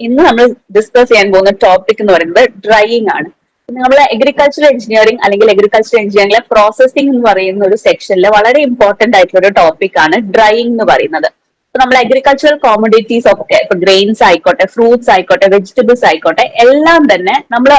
ഇന്ന് നമ്മൾ ഡിസ്കസ് ചെയ്യാൻ പോകുന്ന ടോപ്പിക് എന്ന് പറയുന്നത് ഡ്രൈയിങ് ആണ്. നമ്മൾ അഗ്രികൾച്ചറൽ എഞ്ചിനീയറിംഗ് അല്ലെങ്കിൽ അഗ്രികൾച്ചർ എഞ്ചിനീയറിംഗിലെ പ്രോസസ്സിംഗ് എന്ന് പറയുന്ന ഒരു സെക്ഷനിൽ വളരെ ഇമ്പോർട്ടന്റ് ആയിട്ടുള്ള ഒരു ടോപ്പിക് ആണ് ഡ്രൈയിങ് എന്ന് പറയുന്നത്. ഇപ്പൊ നമ്മൾ അഗ്രികൾച്ചറൽ കോമഡിറ്റീസ് ഒക്കെ ഇപ്പൊ ഗ്രെയിൻസ് ആയിക്കോട്ടെ ഫ്രൂട്ട്സ് ആയിക്കോട്ടെ വെജിറ്റബിൾസ് ആയിക്കോട്ടെ എല്ലാം തന്നെ നമ്മൾ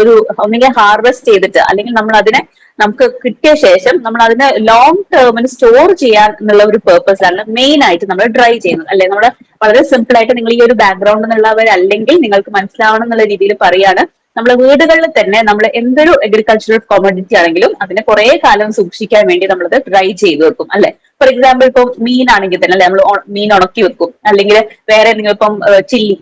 ഒരു ഒന്നുകിൽ ഹാർവെസ്റ്റ് ചെയ്തിട്ട് അല്ലെങ്കിൽ നമ്മൾ അതിനെ നമുക്ക് കിട്ടിയ ശേഷം നമ്മൾ അതിനെ ലോങ് ടേമിന് സ്റ്റോർ ചെയ്യാൻ എന്നുള്ള ഒരു പേർപ്പസ് ആണ് മെയിൻ ആയിട്ട് നമ്മൾ ഡ്രൈ ചെയ്യുന്നത്. അല്ലെ? നമ്മുടെ വളരെ സിമ്പിൾ ആയിട്ട് നിങ്ങൾ ഈ ഒരു ബാക്ക്ഗ്രൗണ്ട് എന്നുള്ളവരല്ലെങ്കിൽ നിങ്ങൾക്ക് മനസ്സിലാവണം എന്നുള്ള രീതിയിൽ പറയാണ്. നമ്മുടെ വീടുകളിൽ തന്നെ നമ്മൾ എന്തൊരു അഗ്രികൾച്ചറൽ കോമഡിറ്റി ആണെങ്കിലും അതിനെ കുറെ കാലം സൂക്ഷിക്കാൻ വേണ്ടി നമ്മളത് ഡ്രൈ ചെയ്ത് വെക്കും അല്ലെ? ഫോർ എക്സാമ്പിൾ ഇപ്പം മീൻ ആണെങ്കിൽ തന്നെ അല്ലെ? നമ്മൾ മീൻ ഉണക്കി വെക്കും. അല്ലെങ്കിൽ വേറെ എന്തെങ്കിലും ഇപ്പം ചില്ലി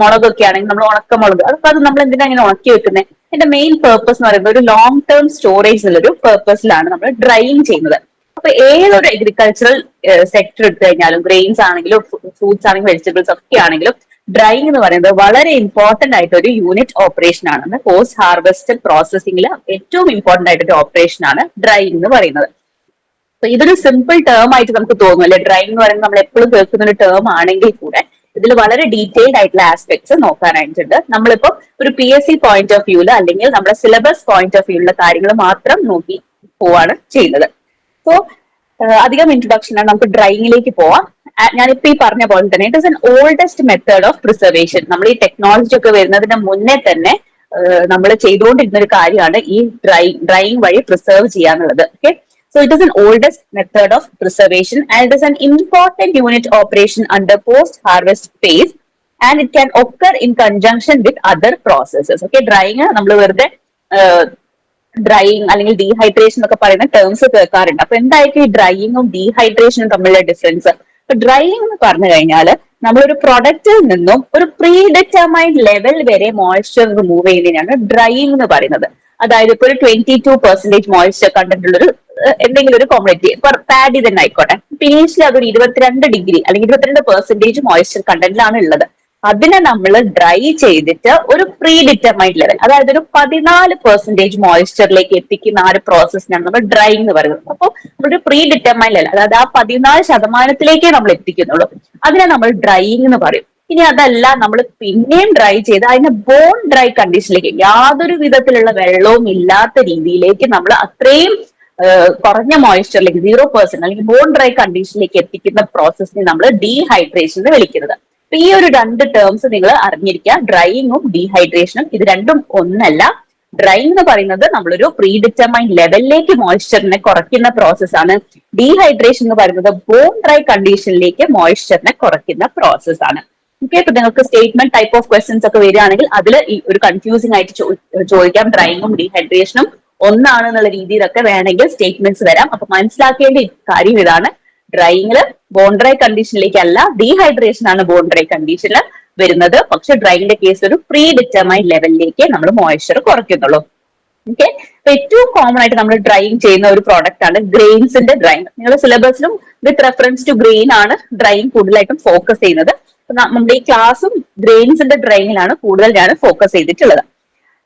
മുളകൊക്കെ ആണെങ്കിൽ നമ്മൾ ഉണക്ക മുളക് അതൊക്കെ അത് നമ്മൾ എന്തിനാ ഇങ്ങനെ ഉണക്കി വെക്കുന്നത് എന്റെ മെയിൻ പേർപ്പസ് എന്ന് പറയുന്നത് ഒരു ലോങ് ടേം സ്റ്റോറേജ് എന്നുള്ളൊരു പേർപ്പസിലാണ് നമ്മൾ ഡ്രൈയിങ് ചെയ്യുന്നത്. അപ്പൊ ഏതൊരു അഗ്രികൾച്ചറൽ സെക്ടർ എടുത്തു കഴിഞ്ഞാലും ഗ്രെയിൻസ് ആണെങ്കിലും ഫ്രൂട്ട്സ് ആണെങ്കിലും വെജിറ്റബിൾസ് ഒക്കെ ആണെങ്കിലും ഡ്രൈയിങ് എന്ന് പറയുന്നത് വളരെ ഇമ്പോർട്ടന്റ് ആയിട്ട് ഒരു യൂണിറ്റ് ഓപ്പറേഷൻ ആണ് പോസ്റ്റ് ഹാർവെസ്റ്റൽ പ്രോസസ്സിംഗിൽ ഏറ്റവും ഇമ്പോർട്ടന്റ് ആയിട്ട് ഒരു ഓപ്പറേഷൻ ആണ് ഡ്രൈയിങ് എന്ന് പറയുന്നത്. അപ്പൊ ഇതൊരു സിമ്പിൾ ടേം ആയിട്ട് നമുക്ക് തോന്നും അല്ലെ? ഡ്രൈയിങ് എന്ന് പറയുന്നത് നമ്മൾ എപ്പോഴും കേൾക്കുന്ന ഒരു ടേം ആണെങ്കിൽ കൂടെ ഇതിൽ വളരെ ഡീറ്റെയിൽഡ് ആയിട്ടുള്ള ആസ്പെക്ട്സ് നോക്കാനായിട്ടുണ്ട്. നമ്മളിപ്പോ ഒരു P S C point of വ്യൂൽ അല്ലെങ്കിൽ നമ്മുടെ സിലബസ് പോയിന്റ് ഓഫ് വ്യൂലുള്ള കാര്യങ്ങൾ മാത്രം നോക്കി പോവാണ് ചെയ്യുന്നത്. സോ അധികം ഇൻട്രൊഡക്ഷൻ ആണ് നമുക്ക് ഡ്രൈയിങ്ങിലേക്ക് പോവാം. ഞാനിപ്പോ ഈ പറഞ്ഞ പോലെ തന്നെ it is an oldest method of preservation നമ്മൾ ഈ ടെക്നോളജി ഒക്കെ വരുന്നതിന് മുന്നേ തന്നെ നമ്മൾ ചെയ്തുകൊണ്ടിരുന്ന ഒരു കാര്യമാണ് ഈ ഡ്രൈ ഡ്രൈയിങ് വഴി പ്രിസർവ് ചെയ്യാന്നുള്ളത്. Okay so it is an oldest method of preservation and it is an important unit operation under post harvest phase and it can occur in conjunction with other processes okay drying നമ്മൾ വെറുതെ drying അല്ലെങ്കിൽ dehydration എന്നൊക്കെ പറയുന്ന terms കേൾക്കാറുണ്ട്. അപ്പൊ എന്തായിരിക്കും ഈ ഡ്രൈയിങ്ങും ഡീഹൈഡ്രേഷനും തമ്മിലുള്ള ഡിഫറൻസ് അപ്പൊ ഡ്രൈയിങ് എന്ന് പറഞ്ഞു കഴിഞ്ഞാൽ നമ്മൾ ഒരു പ്രൊഡക്റ്റിൽ നിന്നും ഒരു പ്രീ ഡിറ്റർമൈൻഡ് ലെവൽ വരെ മോയ്സ്ചർ റിമൂവ് ചെയ്യുന്നതിനാണ് ഡ്രൈയിങ് എന്ന് പറയുന്നത്. അതായത് ഇപ്പൊ ഒരു twenty two percentage moisture content ഉള്ള ഒരു എന്തെങ്കിലും ഒരു കോമഡിറ്റി ഇപ്പൊ പാഡി തന്നെ ആയിക്കോട്ടെ. പിന്നീഷിൽ അതൊരു ഇരുപത്തിരണ്ട് ഡിഗ്രി അല്ലെങ്കിൽ ഇരുപത്തിരണ്ട് പെർസെന്റേജ് മോയ്സ്ചർ കണ്ടന്റിലാണ് ഉള്ളത്. അതിനെ നമ്മൾ ഡ്രൈ ചെയ്തിട്ട് ഒരു പ്രീ ഡിറ്റർമൈൻഡ് ലെവൽ അതായത് ഒരു പതിനാല് പെർസെന്റേജ് മോയ്സ്ചറിലേക്ക് എത്തിക്കുന്ന ആ ഒരു പ്രോസസ്സിനാണ് നമ്മൾ ഡ്രൈ എന്ന് പറയുന്നത്. അപ്പോൾ ഒരു പ്രീ ഡിറ്റർമൈൻഡ് ലെവൽ അതായത് ആ പതിനാല് ശതമാനത്തിലേക്കേ നമ്മൾ എത്തിക്കുന്നുള്ളൂ. അതിനെ നമ്മൾ ഡ്രൈയിങ് എന്ന് പറയും. ഇനി അതല്ല നമ്മൾ പിന്നെയും ഡ്രൈ ചെയ്ത് അതിനെ ബോൺ ഡ്രൈ കണ്ടീഷനിലേക്ക് യാതൊരു വിധത്തിലുള്ള വെള്ളവും ഇല്ലാത്ത രീതിയിലേക്ക് നമ്മൾ അത്രയും കുറഞ്ഞ മോയ്സ്ചറിലേക്ക് സീറോ പെർസെന്റ് അല്ലെങ്കിൽ ബോൺ ഡ്രൈ കണ്ടീഷനിലേക്ക് എത്തിക്കുന്ന പ്രോസസ്സിനെ നമ്മൾ ഡീഹൈഡ്രേഷൻ എന്ന് വിളിക്കുന്നത്. അപ്പൊ ഈ ഒരു രണ്ട് ടേംസ് നിങ്ങൾ അറിഞ്ഞിരിക്കുക. ഡ്രൈയിങ്ങും ഡീഹൈഡ്രേഷനും ഇത് രണ്ടും ഒന്നല്ല. ഡ്രൈയിങ് എന്ന് പറയുന്നത് നമ്മളൊരു പ്രീ ഡിറ്റർമൈൻഡ് ലെവലിലേക്ക് മോയ്സ്ചറിനെ കുറയ്ക്കുന്ന പ്രോസസ് ആണ്. ഡീഹൈഡ്രേഷൻ എന്ന് പറയുന്നത് ബോൺ ഡ്രൈ കണ്ടീഷനിലേക്ക് മോയ്സ്ചറിനെ കുറയ്ക്കുന്ന പ്രോസസ് ആണ്. ഓക്കെ ഇപ്പൊ നിങ്ങൾക്ക് സ്റ്റേറ്റ്മെന്റ് ടൈപ്പ് ഓഫ് ക്വസ്റ്റ്യൻസ് ഒക്കെ വരികയാണെങ്കിൽ അതിൽ ഒരു കൺഫ്യൂസിംഗ് ആയിട്ട് ചോദിക്കാം. ഡ്രൈയിങ്ങും ഡീഹൈഡ്രേഷനും ഒന്നാണ് എന്നുള്ള രീതിയിലൊക്കെ വേണമെങ്കിൽ സ്റ്റേറ്റ്മെന്റ്സ് വരാം. അപ്പൊ മനസ്സിലാക്കേണ്ട കാര്യം ഇതാണ്. ഡ്രൈയിങ്ങിൽ ബോൺ ഡ്രൈ കണ്ടീഷനിലേക്കല്ല ഡീഹൈഡ്രേഷൻ ആണ് ബോൺ ഡ്രൈ കണ്ടീഷനിൽ വരുന്നത്. പക്ഷെ ഡ്രൈയിങ്ങിന്റെ കേസ് ഒരു പ്രീ ഡിറ്റർമൈൻഡ് ലെവലിലേക്ക് നമ്മൾ മോയ്സ്ചർ കുറയ്ക്കുന്നുള്ളൂ ഓക്കെ ഏറ്റവും കോമൺ ആയിട്ട് നമ്മൾ ഡ്രൈയിങ് ചെയ്യുന്ന ഒരു പ്രോഡക്റ്റ് ആണ് ഗ്രെയിൻസിന്റെ ഡ്രൈയിങ് നിങ്ങളുടെ സിലബസിലും വിത്ത് റെഫറൻസ് ടു ഗ്രെയിൻ ആണ് ഡ്രൈയിങ് കൂടുതലായിട്ടും ഫോക്കസ് ചെയ്യുന്നത്. നമ്മുടെ ഈ ക്ലാസും ഗ്രെയിൻസിന്റെ ഡ്രൈയിങ്ങിലാണ് കൂടുതൽ ഞാൻ ഫോക്കസ് ചെയ്തിട്ടുള്ളത്.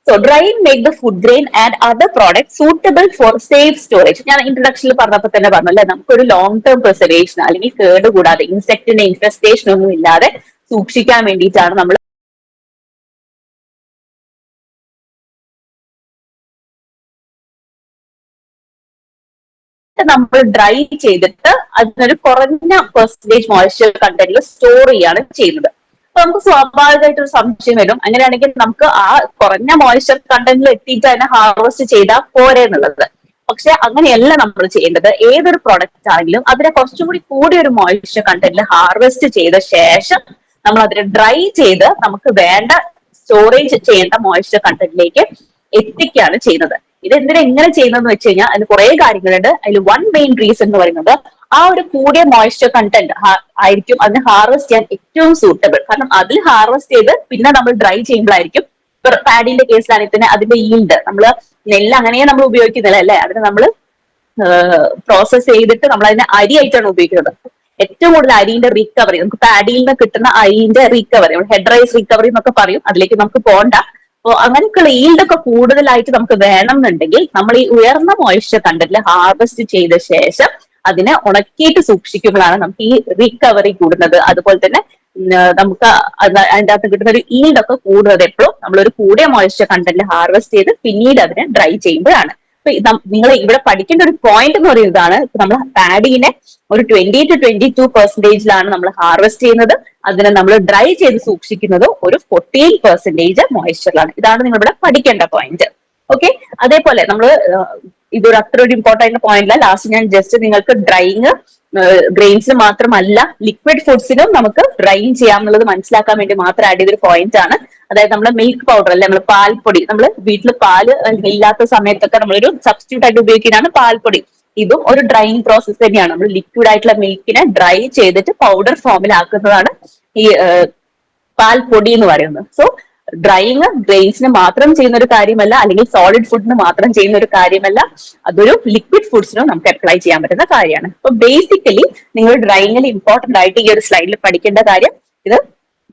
So drying make the food grain and other product suitable for safe storage ഞാൻ ഇൻട്രഡക്ഷനിൽ പറഞ്ഞപ്പോൾ തന്നെ പറഞ്ഞു അല്ലെ നമുക്കൊരു ലോങ് ടേം പ്രിസർവേഷൻ അല്ലെങ്കിൽ കേട് കൂടാതെ ഇൻസെക്ടിന്റെ ഇൻഫെസ്റ്റേഷൻ ഒന്നും ഇല്ലാതെ സൂക്ഷിക്കാൻ വേണ്ടിയിട്ടാണ് നമ്മൾ നമ്മൾ ഡ്രൈ ചെയ്തിട്ട് അതിനൊരു കുറഞ്ഞ പെർസെന്റേജ് മോയ്സ്ചർ കണ്ടന്റിൽ സ്റ്റോർ ചെയ്യാണ് ചെയ്യുന്നത്. അപ്പൊ നമുക്ക് സ്വാഭാവികമായിട്ട് ഒരു സംശയം വരും. അങ്ങനെയാണെങ്കിൽ നമുക്ക് ആ കുറഞ്ഞ മോയ്സ്ചർ കണ്ടന്റിൽ എത്തിയിട്ട് അതിനെ ഹാർവെസ്റ്റ് ചെയ്താൽ പോരെ എന്നുള്ളത്. പക്ഷെ അങ്ങനെയല്ല നമ്മൾ ചെയ്യേണ്ടത്. ഏതൊരു പ്രൊഡക്റ്റ് ആണെങ്കിലും അതിനെ കുറച്ചും കൂടി കൂടിയ ഒരു മോയ്സ്ചർ കണ്ടന്റിൽ ഹാർവെസ്റ്റ് ചെയ്ത ശേഷം നമ്മൾ അതിനെ ഡ്രൈ ചെയ്ത് നമുക്ക് വേണ്ട സ്റ്റോറേജ് ചെയ്യേണ്ട മോയ്സ്ചർ കണ്ടന്റിലേക്ക് എത്തിക്കുകയാണ് ചെയ്യുന്നത്. ഇത് എന്തിനാ എങ്ങനെ ചെയ്യുന്നതെന്ന് വെച്ച് കഴിഞ്ഞാൽ അതിന് കുറെ കാര്യങ്ങളുണ്ട്. അതിൽ വൺ മെയിൻ റീസൺ എന്ന് പറയുന്നത് ആ ഒരു കൂടിയ മോയ്സ്ചർ കണ്ടന്റ് ആയിരിക്കും അതിന് ഹാർവെസ്റ്റ് ചെയ്യാൻ ഏറ്റവും സൂട്ടബിൾ കാരണം അതിൽ ഹാർവെസ്റ്റ് ചെയ്ത് പിന്നെ നമ്മൾ ഡ്രൈ ചെയ്യുമ്പോഴായിരിക്കും പാഡിന്റെ കേസിലാണെങ്കിൽ തന്നെ അതിന്റെ ഈൽഡ് നമ്മൾ നെല്ല് അങ്ങനെയേ നമ്മൾ ഉപയോഗിക്കുന്നില്ല അല്ലെ? അതിന് നമ്മൾ പ്രോസസ് ചെയ്തിട്ട് നമ്മൾ അതിനെ അരി ആയിട്ടാണ് ഉപയോഗിക്കുന്നത്. ഏറ്റവും കൂടുതൽ അരിന്റെ റിക്കവറി നമുക്ക് പാഡിയിൽ നിന്ന് കിട്ടുന്ന അരിന്റെ റിക്കവറി ഹെഡ് റൈസ് റിക്കവറി എന്നൊക്കെ പറയും. അതിലേക്ക് നമുക്ക് പോകണ്ട അപ്പോൾ അങ്ങനെയൊക്കെയുള്ള ഈൽഡൊക്കെ കൂടുതലായിട്ട് നമുക്ക് വേണം എന്നുണ്ടെങ്കിൽ നമ്മൾ ഈ ഉയർന്ന മോയ്സ്ചർ കണ്ടന്റിൽ ഹാർവെസ്റ്റ് ചെയ്ത ശേഷം അതിനെ ഉണക്കിയിട്ട് സൂക്ഷിക്കുമ്പോഴാണ് നമുക്ക് ഈ റിക്കവറി കൂടുന്നത്. അതുപോലെ തന്നെ നമുക്ക് അതിന്റെ അകത്ത് കിട്ടുന്ന ഒരു ഈൽഡൊക്കെ കൂടുന്നത് എപ്പോഴും നമ്മളൊരു കൂടിയ മോയ്സ്ചർ കണ്ടന്റ് ഹാർവെസ്റ്റ് ചെയ്ത് പിന്നീട് അതിനെ ഡ്രൈ ചെയ്യുമ്പോഴാണ്. നിങ്ങൾ ഇവിടെ പഠിക്കേണ്ട ഒരു പോയിന്റ് എന്ന് പറയുന്നതാണ് നമ്മൾ പാഡിനെ ഒരു ട്വന്റി ടു ട്വന്റി ടു പെർസെന്റേജിലാണ് നമ്മൾ ഹാർവെസ്റ്റ് ചെയ്യുന്നത്. അതിനെ നമ്മൾ ഡ്രൈ ചെയ്ത് സൂക്ഷിക്കുന്നത് ഒരു ഫോർട്ടീൻ പെർസെന്റേജ് മോയ്സ്ചറിലാണ് ഇതാണ് നിങ്ങൾ ഇവിടെ പഠിക്കേണ്ട പോയിന്റ് ഓക്കെ അതേപോലെ നമ്മൾ ഇതൊരു അത്ര ഒരു ഇമ്പോർട്ടന്റ് പോയിന്റ് അല്ല. ലാസ്റ്റ് ഞാൻ ജസ്റ്റ് നിങ്ങൾക്ക് ഡ്രൈയിങ് ഗ്രെയിൻസിന് മാത്രമല്ല ലിക്വിഡ് ഫുഡ്സിനും നമുക്ക് ഡ്രൈൻ ചെയ്യാം എന്നുള്ളത് മനസ്സിലാക്കാൻ വേണ്ടി മാത്രം ആഡ് ചെയ്തൊരു പോയിന്റ് ആണ്. അതായത് നമ്മൾ മിൽക്ക് പൗഡർ അല്ലെ നമ്മൾ പാൽപ്പൊടി. നമ്മൾ വീട്ടിൽ പാൽ ഇല്ലാത്ത സമയത്തൊക്കെ നമ്മളൊരു സബ്സ്റ്റിറ്റ്യൂട്ട് ആയിട്ട് ഉപയോഗിക്കുന്നതാണ് പാൽപ്പൊടി. ഇതും ഒരു ഡ്രൈയിങ് പ്രോസസ് തന്നെയാണ്. നമ്മൾ ലിക്വിഡ് ആയിട്ടുള്ള മിൽക്കിനെ ഡ്രൈ ചെയ്തിട്ട് പൗഡർ ഫോമിലാക്കുന്നതാണ് ഈ പാൽപ്പൊടി എന്ന് പറയുന്നത്. സോ ഡ്രൈയിങ് ഗ്രെയിൻസിന് മാത്രം ചെയ്യുന്ന ഒരു കാര്യമല്ല അല്ലെങ്കിൽ സോളിഡ് ഫുഡിന് മാത്രം ചെയ്യുന്ന ഒരു കാര്യമല്ല. അതൊരു ലിക്വിഡ് ഫുഡ്സിനും നമുക്ക് അപ്ലൈ ചെയ്യാൻ പറ്റുന്ന കാര്യമാണ്. അപ്പൊ ബേസിക്കലി നിങ്ങൾ ഡ്രൈയിങ്ങിൽ ഇമ്പോർട്ടന്റ് ആയിട്ട് ഈ ഒരു സ്ലൈഡിൽ പഠിക്കേണ്ട കാര്യം ഇത്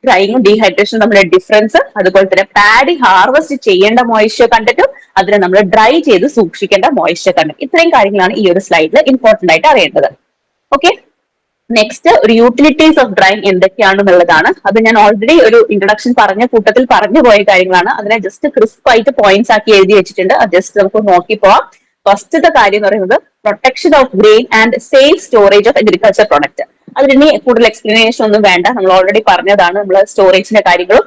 ഡ്രൈയിങ്ങും ഡീഹൈഡ്രേഷനും തമ്മിലെ ഡിഫറൻസ് അതുപോലെ തന്നെ പാഡി ഹാർവെസ്റ്റ് ചെയ്യേണ്ട മോയിസ്ചർ കണ്ടിട്ടും അതിനെ നമ്മൾ ഡ്രൈ ചെയ്ത് സൂക്ഷിക്കേണ്ട മോയിസ്ചർ കണ്ടന്റ് ഇത്രയും കാര്യങ്ങളാണ് ഈ ഒരു സ്ലൈഡിൽ ഇമ്പോർട്ടന്റ് ആയിട്ട് അറിയേണ്ടത്. ഓക്കെ നെക്സ്റ്റ് ഒരു യൂട്ടിലിറ്റീസ് ഓഫ് ഡ്രൈങ് എന്തൊക്കെയാണെന്നുള്ളതാണ്. അത് ഞാൻ ഓൾറെഡി ഒരു ഇൻട്രഡക്ഷൻ പറഞ്ഞ കൂട്ടത്തിൽ പറഞ്ഞു പോയ കാര്യങ്ങളാണ്. അതിനെ ജസ്റ്റ് ക്രിസ്പ് ആയിട്ട് പോയിന്റ്സ് ആക്കി എഴുതി വെച്ചിട്ടുണ്ട്. അത് ജസ്റ്റ് നമുക്ക് നോക്കി പോവാം. ഫസ്റ്റത്തെ കാര്യം എന്ന് പറയുന്നത് protection of grain and safe storage of agriculture product അതിന് കൂടുതൽ എക്സ്പ്ലനേഷൻ ഒന്നും വേണ്ട. നമ്മൾ ഓൾറെഡി പറഞ്ഞതാണ് നമ്മൾ സ്റ്റോറേജിന്റെ കാര്യങ്ങളും.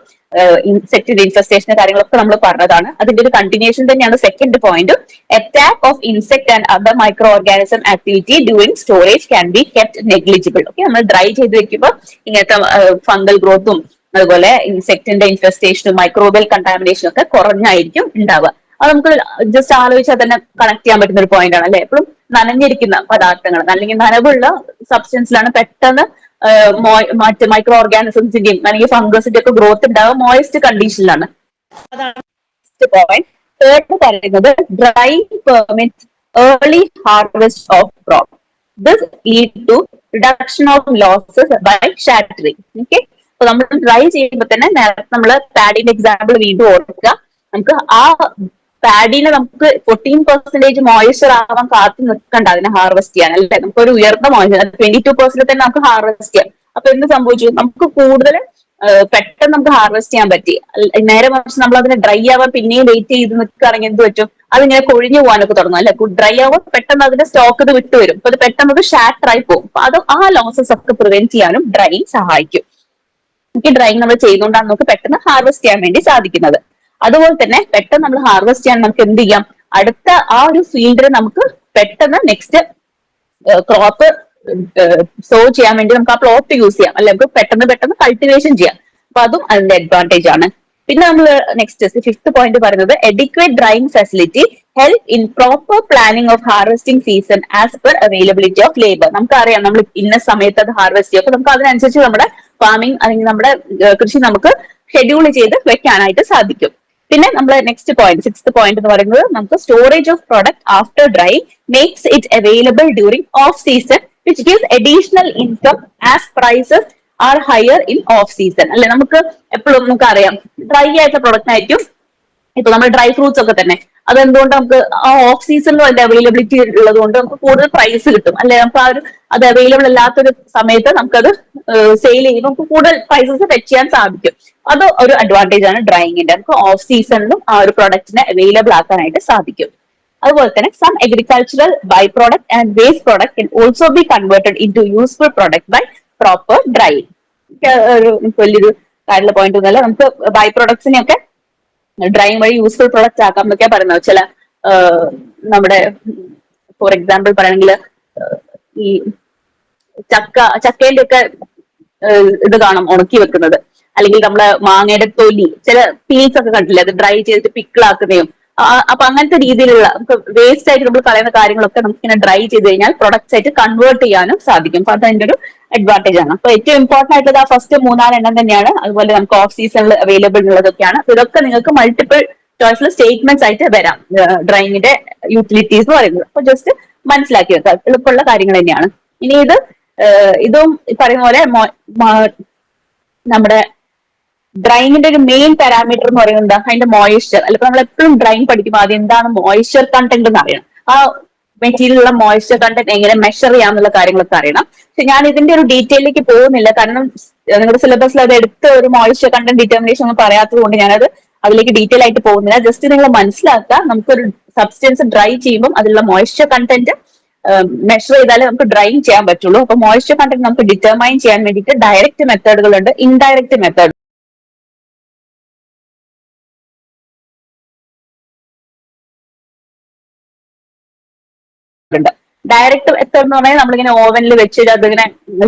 ഇൻസെക്ട് ഇൻഫെസ്റ്റേഷന്റെ കാര്യങ്ങളൊക്കെ നമ്മൾ പറഞ്ഞതാണ്. അതിന്റെ ഒരു കണ്ടിന്യൂഷൻ തന്നെയാണ് second point attack of insect and other micro organism activity during storage can be kept negligible okay നമ്മൾ ഡ്രൈ ചെയ്ത് വെക്കുമ്പോൾ ഇങ്ങനത്തെ ഫംഗൽ ഗ്രോത്തും അതുപോലെ ഇൻസെക്ടിന്റെ ഇൻഫെസ്റ്റേഷനും മൈക്രോബിയൽ കണ്ടാമിനേഷനും ഒക്കെ കുറഞ്ഞായിരിക്കും ഉണ്ടാവുക അത് നമുക്ക് ജസ്റ്റ് ആലോചിച്ചാൽ തന്നെ കണക്ട് ചെയ്യാൻ പറ്റുന്ന ഒരു പോയിന്റ് ആണ് അല്ലെ? എപ്പോഴും നനഞ്ഞിരിക്കുന്ന പദാർത്ഥങ്ങൾ അല്ലെങ്കിൽ നനവുള്ള സബ്സ്റ്റൻസിലാണ് പെട്ടെന്ന് മറ്റ് മൈക്രോ ഓർഗാനിസംസിന്റെയും അല്ലെങ്കിൽ ഫംഗസിന്റെ ഒക്കെ ഗ്രോത്ത് ഉണ്ടാവുക മോയിസ്റ്റ് കണ്ടീഷനിലാണ് അതാണ്. പോയിന്റ് തേർഡ് പറയുന്നത് dry permit early harvest of crop this lead to reduction of losses by shattering okay അപ്പൊ നമ്മൾ ഡ്രൈ ചെയ്യുമ്പോൾ തന്നെ നമ്മൾ പാഡിന്റെ എക്സാമ്പിൾ വീണ്ടും ഓർക്കുക. നമുക്ക് ആ പാഡിനെ നമുക്ക് ഫോർട്ടീൻ പെർസെന്റേജ് മോയിസ്ചർ ആവാൻ കാത്തു നിൽക്കണ്ട അതിനെ ഹാർവെസ്റ്റ് ചെയ്യാൻ അല്ലെ? നമുക്ക് ഒരു ഉയർന്ന മോയിസ്ചർ ട്വന്റി ടു പെർസെന്റ് തന്നെ നമുക്ക് ഹാർവെസ്റ്റ് ചെയ്യാം. അപ്പൊ എന്ത് സംഭവിച്ചു? നമുക്ക് കൂടുതൽ പെട്ടെന്ന് നമുക്ക് ഹാർവെസ്റ്റ് ചെയ്യാൻ പറ്റി. നേരെ മറിച്ച് നമ്മൾ അതിനെ ഡ്രൈ ആവാൻ പിന്നെയും വെയിറ്റ് ചെയ്ത് നിൽക്കുകയാണെങ്കിൽ എന്ത് പറ്റും? അതിങ്ങനെ കൊഴിഞ്ഞു പോകാനൊക്കെ തുടങ്ങും അല്ലെ? ഡ്രൈ ആവാൻ പെട്ടെന്ന് അതിന്റെ സ്റ്റോക്ക് ഇത് വിട്ടുവരും അപ്പൊ അത് പെട്ടെന്ന് അത് ഷാറ്റർ ആയി പോകും. അപ്പൊ അത് ആ ലോസസ് ഒക്കെ പ്രിവെന്റ് ചെയ്യാനും ഡ്രൈ സഹായിക്കും. ഡ്രൈ നമ്മൾ ചെയ്തുകൊണ്ടാണ് നമുക്ക് പെട്ടെന്ന് ഹാർവെസ്റ്റ് ചെയ്യാൻ വേണ്ടി സാധിക്കുന്നത്. അതുപോലെ തന്നെ പെട്ടെന്ന് നമ്മൾ ഹാർവെസ്റ്റ് ചെയ്യാൻ നമുക്ക് എന്ത് ചെയ്യാം? അടുത്ത ആ ഒരു ഫീൽഡിൽ നമുക്ക് പെട്ടെന്ന് നെക്സ്റ്റ് ക്രോപ്പ് സോ ചെയ്യാൻ വേണ്ടി നമുക്ക് ആ പ്ലോട്ട് യൂസ് ചെയ്യാം. അല്ലെ നമുക്ക് പെട്ടെന്ന് പെട്ടെന്ന് കൾട്ടിവേഷൻ ചെയ്യാം. അപ്പൊ അതും അതിന്റെ അഡ്വാന്റേജ് ആണ്. പിന്നെ നമ്മൾ നെക്സ്റ്റ് ഫിഫ്ത് പോയിന്റ് പറയുന്നത് adequate drying facility help in proper planning of harvesting season as per availability of labour നമുക്കറിയാം നമ്മൾ ഇന്ന സമയത്ത് അത് ഹാർവെസ്റ്റ് ചെയ്യും. അപ്പൊ നമുക്ക് അതിനനുസരിച്ച് നമ്മുടെ ഫാമിംഗ് അല്ലെങ്കിൽ നമ്മുടെ കൃഷി നമുക്ക് ഷെഡ്യൂൾ ചെയ്ത് വെക്കാനായിട്ട് സാധിക്കും. പിന്നെ നമ്മൾ നെക്സ്റ്റ് പോയിന്റ് സിക്സ് പോയിന്റ് എന്ന് പറയുന്നത് നമുക്ക് storage of product after dry makes it available during off season which gives additional income as prices are higher in off season അല്ലെ? നമുക്ക് എപ്പോഴും നമുക്ക് അറിയാം ഡ്രൈ ആയിട്ടുള്ള പ്രോഡക്റ്റ് ആയിരിക്കും ഇപ്പൊ നമ്മൾ ഡ്രൈ ഫ്രൂട്ട്സ് ഒക്കെ തന്നെ. അതെന്തുകൊണ്ട് നമുക്ക് ആ ഓഫ് സീസണിലും അതിന്റെ അവൈലബിലിറ്റി ഉള്ളത് കൊണ്ട് നമുക്ക് കൂടുതൽ പ്രൈസ് കിട്ടും. അല്ലെ? നമുക്ക് ആ ഒരു അത് അവൈലബിൾ അല്ലാത്തൊരു സമയത്ത് നമുക്കത് സെയിൽ ചെയ്യുമ്പോൾ നമുക്ക് കൂടുതൽ പ്രൈസസ് ഫെച്ച് ചെയ്യാൻ സാധിക്കും. അത് ഒരു അഡ്വാന്റേജ് ആണ് ഡ്രൈയിങ്ങിന്റെ നമുക്ക് ഓഫ് സീസണിലും ആ ഒരു പ്രൊഡക്റ്റിനെ അവൈലബിൾ ആക്കാനായിട്ട് സാധിക്കും. അതുപോലെ തന്നെ some agricultural by product and waste product can also be converted into useful product by proper dry വലിയൊരു കാര്യമുള്ള പോയിന്റ് ഒന്നുമല്ല. നമുക്ക് ബൈ പ്രോഡക്ട്സിനെയൊക്കെ ഡ്രൈയിങ് വഴി യൂസ്ഫുൾ പ്രൊഡക്റ്റ് ആക്കാം എന്നൊക്കെ പറയുന്നത്. ചില നമ്മുടെ ഫോർ എക്സാമ്പിൾ പറയണെങ്കിൽ ഈ ചക്ക ചക്കേന്റെ ഒക്കെ ഇത് കാണും ഉണക്കി വെക്കുന്നത്. അല്ലെങ്കിൽ നമ്മൾ മാങ്ങയുടെ തൊലി ചില പീസ് ഒക്കെ കണ്ടില്ലേ അത് ഡ്രൈ ചെയ്തിട്ട് പിക്കിളാക്കുന്നതും അപ്പൊ അങ്ങനത്തെ രീതിയിലുള്ള നമുക്ക് വേസ്റ്റ് ആയിട്ട് നമ്മൾ കളയുന്ന കാര്യങ്ങളൊക്കെ നമുക്ക് ഇങ്ങനെ ഡ്രൈ ചെയ്ത് കഴിഞ്ഞാൽ പ്രൊഡക്ട്സ് ആയിട്ട് കൺവേർട്ട് ചെയ്യാനും സാധിക്കും. അപ്പൊ അതിന്റെ ഒരു അഡ്വാന്റേജ് ആണ്. അപ്പൊ ഏറ്റവും ഇമ്പോർട്ടന്റ് ആയിട്ടുള്ള ആ ഫസ്റ്റ് മൂന്നാലെണ്ണം തന്നെയാണ്. അതുപോലെ നമുക്ക് ഓഫ് സീസണിൽ അവൈലബിൾ ഉള്ളതൊക്കെയാണ്. ഇതൊക്കെ നിങ്ങൾക്ക് മൾട്ടിപ്പിൾ ചോയ്സിൽ സ്റ്റേറ്റ്മെന്റ്സ് ആയിട്ട് വരാം. ഡ്രൈങ്ങിന്റെ യൂട്ടിലിറ്റീസ് എന്ന് പറയുന്നത്. അപ്പൊ ജസ്റ്റ് മനസ്സിലാക്കി വെക്കുക. എളുപ്പമുള്ള കാര്യങ്ങൾ തന്നെയാണ്. ഇനി ഇത് ഇതും പറയുന്ന പോലെ നമ്മുടെ ഡ്രൈയിങ്ങിന്റെ ഒരു മെയിൻ പാരാമീറ്റർ എന്ന് പറയുന്നത് അതിന്റെ മോയിസ്ചർ അല്ലെങ്കിൽ നമ്മൾ എപ്പോഴും ഡ്രൈങ് പഠിക്കുമ്പോൾ ആദ്യം എന്താണ് മോയിസ്ചർ കണ്ടന്റ് എന്ന് അറിയണം. ആ മെറ്റീരിയലുള്ള മോയ്സ്ചർ കണ്ടന്റ് എങ്ങനെ മെഷർ ചെയ്യാന്നുള്ള കാര്യങ്ങളൊക്കെ അറിയണം. പക്ഷെ ഞാൻ ഇതിന്റെ ഒരു ഡീറ്റെയിലേക്ക് പോകുന്നില്ല. കാരണം നിങ്ങളുടെ സിലബസിൽ അത് എടുത്ത ഒരു മോയ്സ്ചർ കണ്ടന്റ് ഡിറ്റർമിനേഷൻ ഒന്നും പറയാത്തത് കൊണ്ട് ഞാനത് അതിലേക്ക് ഡീറ്റെയിൽ ആയിട്ട് പോകുന്നില്ല. ജസ്റ്റ് നിങ്ങൾ മനസ്സിലാക്കുക. നമുക്കൊരു സബ്സ്റ്റൻസ് ഡ്രൈ ചെയ്യുമ്പോൾ അതിലുള്ള മോയ്സ്ചർ കണ്ടന്റ് മെഷർ ചെയ്താലേ നമുക്ക് ഡ്രൈ ചെയ്യാൻ പറ്റുള്ളൂ. അപ്പൊ മോയ്സ്ചർ കണ്ടന്റ് നമുക്ക് ഡിറ്റർമൈൻ ചെയ്യാൻ വേണ്ടിയിട്ട് ഡയറക്റ്റ് മെത്തേഡുകളുണ്ട് ഇൻഡയറക്റ്റ് മെത്തേഡ് ഡയറക്റ്റ് മെത്തേഡ് എന്ന് പറഞ്ഞാൽ നമ്മളിങ്ങനെ ഓവനിൽ വെച്ചിട്ട് അതിങ്ങനെ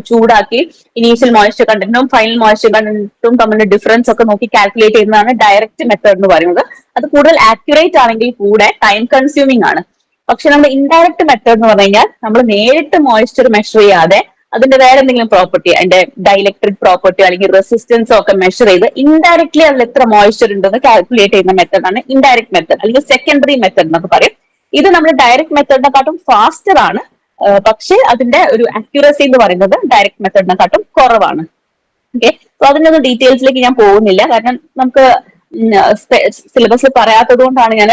ചൂടാക്കി ഇനീഷ്യൽ മോയ്സ്ചർ കണ്ടന്റും ഫൈനൽ മോയ്സ്ചർ കണ്ടന്റും തമ്മിലുള്ള ഡിഫറൻസ് ഒക്കെ നോക്കി കാൽക്കുലേറ്റ് ചെയ്യുന്നതാണ് ഡയറക്റ്റ് മെത്തേഡ് എന്ന് പറയുന്നത്. അത് കൂടുതൽ ആക്യുറേറ്റ് ആണെങ്കിൽ കൂടെ ടൈം കൺസ്യൂമിംഗ് ആണ്. പക്ഷെ നമ്മൾ ഇൻഡയറക്റ്റ് മെത്തേഡ് എന്ന് പറഞ്ഞു കഴിഞ്ഞാൽ നമ്മൾ നേരിട്ട് മോയ്സ്ചർ മെഷർ ചെയ്യാതെ അതിന്റെ വേറെ എന്തെങ്കിലും പ്രോപ്പർട്ടി അതിന്റെ ഡൈലക്ട്രിക് പ്രോപ്പർട്ടി അല്ലെങ്കിൽ റെസിസ്റ്റൻസ് ഒക്കെ മെഷർ ചെയ്ത് ഇൻഡയറക്ട്ലി അതിൽ എത്ര മോയ്സ്ചർ ഉണ്ടെന്ന് കാൽക്കുലേറ്റ് ചെയ്യുന്ന മെത്തേഡാണ് ഇൻഡയറക്ട് മെത്തേഡ് അല്ലെങ്കിൽ സെക്കൻഡറി മെത്തേഡ് എന്നൊക്കെ പറയും. ഇത് നമ്മൾ ഡയറക്റ്റ് മെത്തേഡിനെക്കാട്ടും ഫാസ്റ്റർ ആണ്. പക്ഷേ അതിന്റെ ഒരു അക്യൂറസി എന്ന് പറയുന്നത് ഡയറക്റ്റ് മെത്തേഡിനെക്കാട്ടും കുറവാണ്. ഓക്കെ സോ അതിനൊന്നും ഡീറ്റെയിൽസിലേക്ക് ഞാൻ പോകുന്നില്ല. കാരണം നമുക്ക് സിലബസിൽ പറയാത്തത് കൊണ്ടാണ് ഞാൻ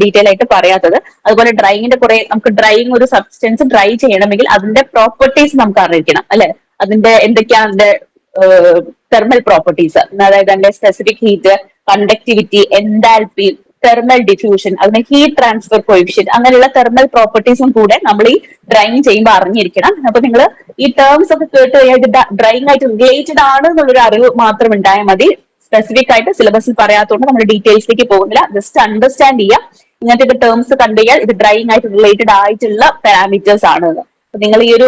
ഡീറ്റെയിൽ ആയിട്ട് പറയാത്തത്. അതുപോലെ ഡ്രൈയിങ്ങിന്റെ കുറെ നമുക്ക് ഡ്രൈയിങ് ഒരു സബ്സ്റ്റൻസ് ഡ്രൈ ചെയ്യണമെങ്കിൽ അതിന്റെ പ്രോപ്പർട്ടീസ് നമുക്ക് അറിയിക്കണം അല്ലെ? അതിന്റെ എന്തൊക്കെയാണ് അതിന്റെ തെർമൽ പ്രോപ്പർട്ടീസ് അതായത് അതിന്റെ specific heat conductivity enthalpy thermal diffusion അതിന് ഹീറ്റ് ട്രാൻസ്ഫർ കോയിഫിഷ്യൻ അങ്ങനെയുള്ള തെർമൽ പ്രോപ്പർട്ടീസും കൂടെ നമ്മൾ ഈ ഡ്രൈങ് ചെയ്യുമ്പോൾ അറിഞ്ഞിരിക്കണം. അപ്പൊ നിങ്ങൾ ഈ ടേംസ് ഒക്കെ കേട്ട് കഴിഞ്ഞാൽ ഡ്രൈങ് ആയിട്ട് റിലേറ്റഡ് ആണ് എന്നുള്ളൊരു അറിവ് മാത്രം ഉണ്ടായാൽ മതി. സ്പെസിഫിക് ആയിട്ട് സിലബസിൽ പറയാത്തതുകൊണ്ട് നമ്മൾ ഡീറ്റെയിൽസിലേക്ക് പോകുന്നില്ല. ജസ്റ്റ് അണ്ടർസ്റ്റാൻഡ് ചെയ്യാം. ഇങ്ങനത്തെ ടേംസ് കണ്ടു കഴിഞ്ഞാൽ ഇത് ഡ്രൈങ് ആയിട്ട് റിലേറ്റഡ് ആയിട്ടുള്ള പാരാമീറ്റേഴ്സ് ആണ്. നിങ്ങൾ ഈ ഒരു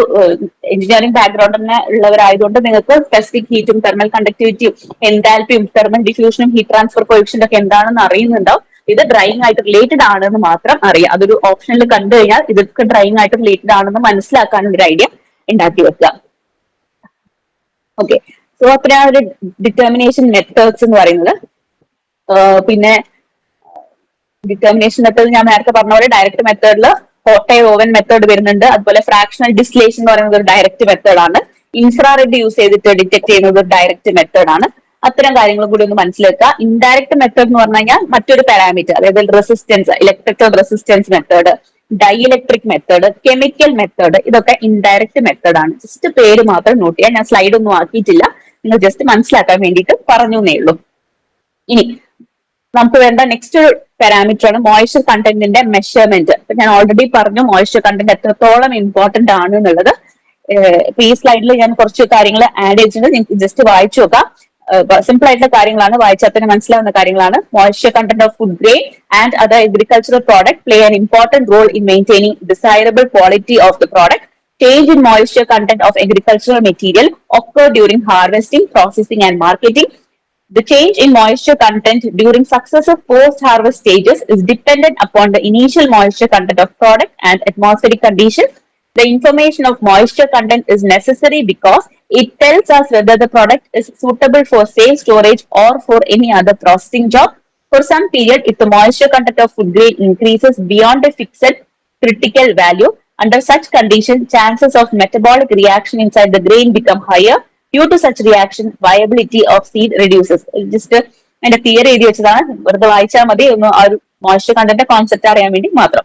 എഞ്ചിനീയറിംഗ് ബാക്ക്ഗ്രൗണ്ട് തന്നെ ഉള്ളവരായതുകൊണ്ട് നിങ്ങൾക്ക് സ്പെസിഫിക് ഹീറ്റും തെർമൽ കണ്ടക്ടിവിറ്റിയും എൻതാൽപ്പിയും തെർമൽ ഡിഫ്യൂഷനും ഹീറ്റ് ട്രാൻസ്ഫർ കോയിഫിഷ്യൻ ഒക്കെ എന്താണെന്ന് അറിയുന്നുണ്ടാവും. ഇത് ഡ്രൈയിങ് ആയിട്ട് റിലേറ്റഡ് ആണെന്ന് മാത്രം അറിയാം. അതൊരു ഓപ്ഷനിൽ കണ്ടു കഴിഞ്ഞാൽ ഇതൊക്കെ ഡ്രൈയിങ് ആയിട്ട് റിലേറ്റഡ് ആണെന്ന് മനസ്സിലാക്കാൻ ഒരു ഐഡിയ ഉണ്ടാക്കി വെക്കുക. ഓക്കെ സോ അത്രയാണ് ഒരു ഡിറ്റർമിനേഷൻ മെത്തേഡ്സ് എന്ന് പറയുന്നത്. പിന്നെ ഡിറ്റർമിനേഷൻ മെത്തേഡ് ഞാൻ നേരത്തെ പറഞ്ഞ പോലെ ഡയറക്റ്റ് മെത്തേഡിൽ ഹോട്ട് ഓവൻ മെത്തേഡ് വരുന്നുണ്ട്. അതുപോലെ ഫ്രാക്ഷണൽ ഡിസ്ലേഷൻ എന്ന് പറയുന്നത് ഒരു ഡയറക്റ്റ് മെത്തേഡ് ആണ്. ഇൻഫ്രാറെഡ് യൂസ് ചെയ്തിട്ട് ഡിറ്റക്ട് ചെയ്യുന്നത് ഒരു ഡയറക്റ്റ് മെത്തേഡ് ആണ്. അത്തരം കാര്യങ്ങളും കൂടി ഒന്ന് മനസ്സിലാക്കുക. ഇൻഡയറക്ട് മെത്തേഡ് എന്ന് പറഞ്ഞു കഴിഞ്ഞാൽ മറ്റൊരു പാരാമീറ്റർ അതായത് resistance electrical resistance method dielectric method chemical method ഇതൊക്കെ ഇൻഡയറക്റ്റ് മെത്തേഡ് ആണ്. ജസ്റ്റ് പേര് മാത്രം നോട്ട് ചെയ്യാൻ ഞാൻ സ്ലൈഡ് ഒന്നും ആക്കിയിട്ടില്ല. നിങ്ങൾ ജസ്റ്റ് മനസ്സിലാക്കാൻ വേണ്ടിയിട്ട് പറഞ്ഞു എന്നേ ഉള്ളൂ. ഇനി നമുക്ക് വേണ്ട നെക്സ്റ്റ് ഒരു പാരാമീറ്റർ ആണ് മോയ്സ്ചർ കണ്ടന്റിന്റെ മെഷർമെന്റ് ഞാൻ ഓൾറെഡി പറഞ്ഞു മോയ്സ്ചർ കണ്ടന്റ് എത്രത്തോളം ഇമ്പോർട്ടന്റ് ആണ് എന്നുള്ളത്. ഇപ്പൊ ഈ സ്ലൈഡിൽ ഞാൻ കുറച്ച് കാര്യങ്ങൾ ആഡ് ചെയ്തിട്ടുണ്ട്. നിങ്ങൾക്ക് ജസ്റ്റ് വായിച്ചു നോക്കാം. സിമ്പിൾ ആയിട്ടുള്ള കാര്യങ്ങളാണ് വായിച്ചാൽ തന്നെ മനസ്സിലാവുന്ന കാര്യങ്ങളാണ് moisture content of food grain and other agricultural product play an important role in maintaining desirable quality of the product change in moisture content of agricultural material occur during harvesting, processing, and marketing. The change in moisture content during successive post-harvest stages is dependent upon the initial moisture content of product and atmospheric conditions. The information of moisture content is necessary because it tells us whether the product is suitable for safe storage or for any other processing job. For some period, if the moisture content of food grain increases beyond a fixed critical value, under such conditions, chances of metabolic reaction inside the grain become higher. Due to such reaction, viability of seed reduces. Just അതിന്റെ theory എഴുതി വെച്ചതാണ് വെറുതെ വായിച്ചാൽ മതി ഒന്ന് ആ ഒരു moisture content concept അറിയാൻ വേണ്ടി മാത്രം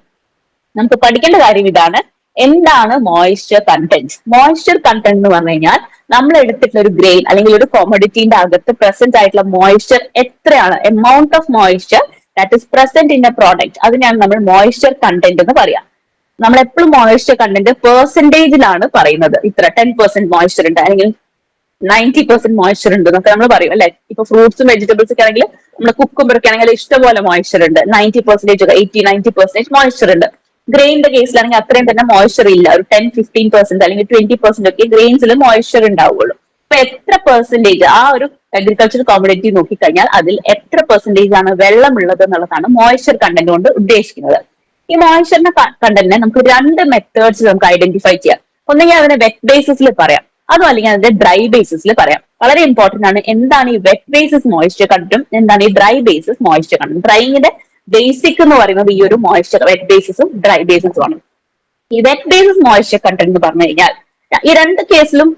നമുക്ക് പഠിക്കേണ്ട കാര്യം ഇതാണ് എന്താണ് മോയ്സ്ചർ കണ്ടന്റ് മോയ്സ്ചർ കണ്ടന്റ് എന്ന് നമ്മൾ എടുത്തിട്ടുള്ള ഒരു ഗ്രെയിൻ അല്ലെങ്കിൽ ഒരു കോമഡിറ്റിന്റെ അകത്ത് പ്രസന്റ് ആയിട്ടുള്ള മോയ്സ്ചർ എത്രയാണ്? Amount of moisture that is present in a product അതിനാണ് നമ്മൾ മോയ്സ്ചർ കണ്ടന്റ് എന്ന് പറയാം. നമ്മൾ എപ്പോഴും മോയ്സ്ചർ കണ്ടന്റ് പെർസെന്റേജിലാണ് പറയുന്നത്. ഇത്ര ടെൻ പെർസെന്റ് മോയ്സ്ചർ ഉണ്ട് അല്ലെങ്കിൽ നയന്റി പെർസെന്റ് മോയ്സ്ചർ ഉണ്ട് എന്നൊക്കെ നമ്മൾ പറയും അല്ലെ? ഇപ്പൊ ഫ്രൂട്ട്സും വെജിറ്റബിൾസ് ഒക്കെ ആണെങ്കിൽ നമ്മൾ കുക്കുംബറൊക്കെ ആണെങ്കിൽ ഇഷ്ടംപോലെ മോയ്സ്ചർ ഉണ്ട്. Ninety percentage eighty ninety percentage moisture ഉണ്ട്. ഗ്രെയിന്റെ കേസിലാണെങ്കിൽ അത്രയും തന്നെ മോയ്സ്ചർ ഇല്ല. ഒരു ടെൻ ഫിഫ്റ്റീൻ പെർസെന്റ് അല്ലെങ്കിൽ ട്വന്റി പെർസെന്റ് ഒക്കെ ഗ്രെയിൻസിൽ മോയ്സ്ചർ ഉണ്ടാവുള്ളൂ. അപ്പൊ എത്ര പെർസെന്റേജ് ആ ഒരു അഗ്രികൾച്ചർ കോമഡിറ്റി നോക്കിക്കഴിഞ്ഞാൽ അതിൽ എത്ര പെർസെന്റേജ് ആണ് വെള്ളമുള്ളത് എന്നുള്ളതാണ് മോയ്സ്ചർ കണ്ടന്റ് കൊണ്ട് ഉദ്ദേശിക്കുന്നത്. ഈ മോയ്സ്ചറിന്റെ കണ്ടന്റിനെ നമുക്ക് രണ്ട് മെത്തേഡ്സ് നമുക്ക് ഐഡന്റിഫൈ ചെയ്യാം. ഒന്നെങ്കിൽ അതിനെ വെറ്റ് ബേസിസിൽ പറയാം. അതും അല്ലെങ്കിൽ അതിന്റെ ഡ്രൈ ബേസിസിൽ പറയാം. വളരെ ഇമ്പോർട്ടന്റ് ആണ് എന്താണ് ഈ വെറ്റ് ബേസിസ് മോയ്സ്ചർ കണ്ടന്റും എന്താണ് ഈ ഡ്രൈ ബേസിസ് മോയ്സ്ചർ കണ്ടന്റ് ഡ്രൈയിങ്ങിന്റെ ബേസിക് എന്ന് പറയുന്നത് ഈ ഒരു മോയ്സ്ചർ വെറ്റ് ബേസിസും ഡ്രൈ ബേസിസും ആണ്. ഈ വെറ്റ് ബേസിസ് മോയ്സ്ചർ കണ്ടന്റ് എന്ന് പറഞ്ഞു കഴിഞ്ഞാൽ ഈ രണ്ട് കേസിലും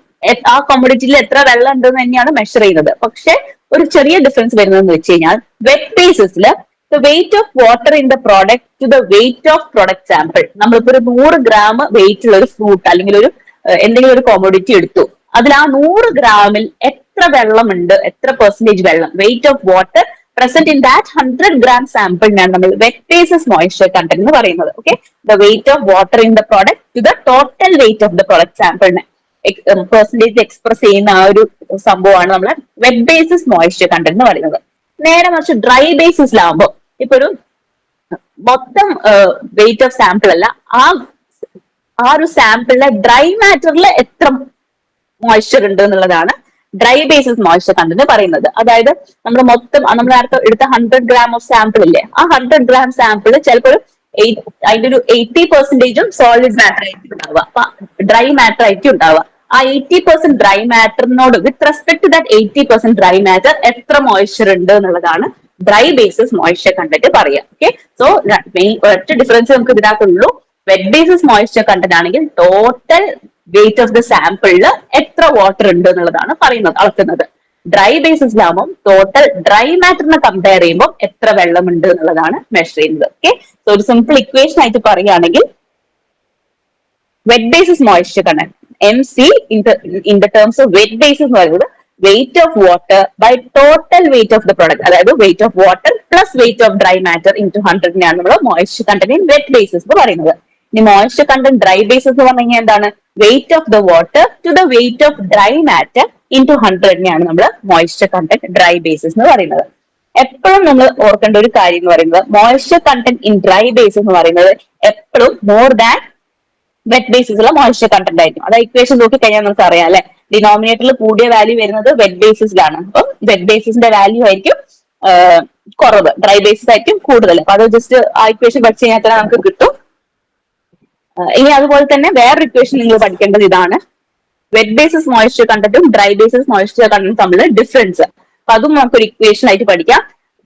ആ കോമഡിറ്റിയിൽ എത്ര വെള്ളം ഉണ്ടെന്ന് തന്നെയാണ് മെഷർ ചെയ്യുന്നത്. പക്ഷെ ഒരു ചെറിയ ഡിഫറൻസ് വരുന്നതെന്ന് വെച്ച് കഴിഞ്ഞാൽ wet ബേസിസിൽ the weight of water in the product to the weight of product sample നമ്മളിപ്പോ ഒരു നൂറ് ഗ്രാം വെയിറ്റ് ഉള്ള ഒരു ഫ്രൂട്ട് അല്ലെങ്കിൽ ഒരു എന്തെങ്കിലും ഒരു കോമോഡിറ്റി എടുത്തു. അതിൽ ആ നൂറ് ഗ്രാമിൽ എത്ര വെള്ളമുണ്ട് എത്ര പെർസെന്റേജ് വെള്ളം weight of water present in that hundred gram സാമ്പിളിനാണ് നമ്മൾ വെക്ടേസസ് മോയിസ്ചർ കണ്ടന്റ് എന്ന് പറയുന്നത്. Okay the weight of water in the product to the total weight of the product സാമ്പിളിനെ percentage express ചെയ്യുന്ന ആ ഒരു സംഭവമാണ് നമ്മൾ വെബ് ബേസിസ് മോയിസ്ചർ കണ്ടന്റ് എന്ന് പറയുന്നത്. നേരെ മറിച്ച് ഡ്രൈ ബേസിസിലാവുമ്പോൾ ഇപ്പൊ ഒരു മൊത്തം വെയിറ്റ് ഓഫ് സാമ്പിൾ അല്ല ആ ആ ഒരു സാമ്പിളിലെ ഡ്രൈ മാറ്ററിൽ എത്ര മോയ്സ്ചർ ഉണ്ട് എന്നുള്ളതാണ് ഡ്രൈ ബേസിസ് മോയ്സ്ചർ കണ്ടന്റ് പറയുന്നത്. അതായത് നമ്മൾ മൊത്തം നമ്മൾ നേരത്തെ എടുത്ത ഹൺഡ്രഡ് ഗ്രാം ഓഫ് സാമ്പിൾ ഇല്ലേ? ആ ഹൺഡ്രഡ് ഗ്രാം സാമ്പിൾ ചിലപ്പോൾ അതിന്റെ ഒരു എയ്റ്റി പെർസെന്റേജും സോളിഡ് മാറ്റർ ആയിരിക്കും ഉണ്ടാവുക. അപ്പൊ ഡ്രൈ മാറ്റർ ആയിരിക്കും ഉണ്ടാവുക. ആ eighty percent dry മാറ്ററിനോട് with respect that eighty percent dry matter എത്ര മോയ്സ്ചർ ഉണ്ട് എന്നുള്ളതാണ് ഡ്രൈ ബേസിസ് മോയ്സ്ചർ കണ്ടന്റ് പറയാം ഓക്കെ സോ മെയിൻ ഒറ്റ ഡിഫറൻസ് നമുക്ക് ഇതിനകത്തുള്ളൂ. വെറ്റ് ബേസിസ് മോയ്സ്ചർ കണ്ടന്റ് ആണെങ്കിൽ ടോട്ടൽ വെയിറ്റ് ഓഫ് ദ സാമ്പിളിൽ എത്ര വാട്ടർ ഉണ്ട് എന്നുള്ളതാണ് പറയുന്നത് അളക്കുന്നത്. ഡ്രൈ ബേസിസിലാവുമ്പോൾ ടോട്ടൽ ഡ്രൈ മാറ്ററിനെ കമ്പയർ ചെയ്യുമ്പോൾ എത്ര വെള്ളമുണ്ട് എന്നുള്ളതാണ് മെഷർ ചെയ്യുന്നത് ഓക്കെ സോ ഒരു സിമ്പിൾ ഇക്വേഷൻ ആയിട്ട് പറയുകയാണെങ്കിൽ wet basis moisture content M C in the terms of wet basis എന്ന് പറയുന്നത് weight of water by total weight of the product അതായത് weight of water plus weight of dry matter into ഹൺഡ്രഡിനാണ് നമ്മൾ moisture content in wet basis എന്ന് പറയുന്നത്. ഇനി moisture content dry basis എന്ന് പറഞ്ഞു കഴിഞ്ഞാൽ എന്താണ്? Weight of the water to the weight of dry matter into ഹൺഡ്രഡിനെയാണ് നമ്മൾ മോയ്സ്ചർ കണ്ടന്റ് ഡ്രൈ ബേസിസ് എന്ന് പറയുന്നത്. എപ്പോഴും നമ്മൾ ഓർക്കേണ്ട ഒരു കാര്യം എന്ന് പറയുന്നത് moisture content in dry base എന്ന് പറയുന്നത് എപ്പോഴും മോർ ദാൻ വെറ്റ് ബേസിസുള്ള മോയ്സ്ചർ കണ്ടന്റ് ആയിരിക്കും. അത് ഇക്വേഷൻ നോക്കി കഴിഞ്ഞാൽ നമുക്ക് അറിയാം അല്ലെ ഡിനോമിനേറ്ററിൽ കൂടിയ വാല്യൂ വരുന്നത് വെറ്റ് ബേസിസിലാണ് അപ്പം വെറ്റ് ബേസിസിന്റെ വാല്യൂ ആയിരിക്കും കുറവ്. ഡ്രൈ ബേസിസ് ആയിരിക്കും കൂടുതൽ അപ്പൊ അത് ജസ്റ്റ് ആ ഇക്വേഷൻ പഠിച്ചു കഴിഞ്ഞാൽ തന്നെ നമുക്ക് കിട്ടും. ഇനി അതുപോലെ തന്നെ വേറൊരു ഇക്വേഷൻ നിങ്ങൾ പഠിക്കേണ്ടത് ഇതാണ്. വെറ്റ് ബേസിസ് മോയ്സ്ചർ കണ്ടന്റും ഡ്രൈ ബേസിസ് മോയ്സ്ചർ കണ്ടന്റും തമ്മിൽ ഡിഫറൻസ് അപ്പൊ അതും നമുക്ക് ഒരു ഇക്വേഷൻ ആയിട്ട് പഠിക്കാം.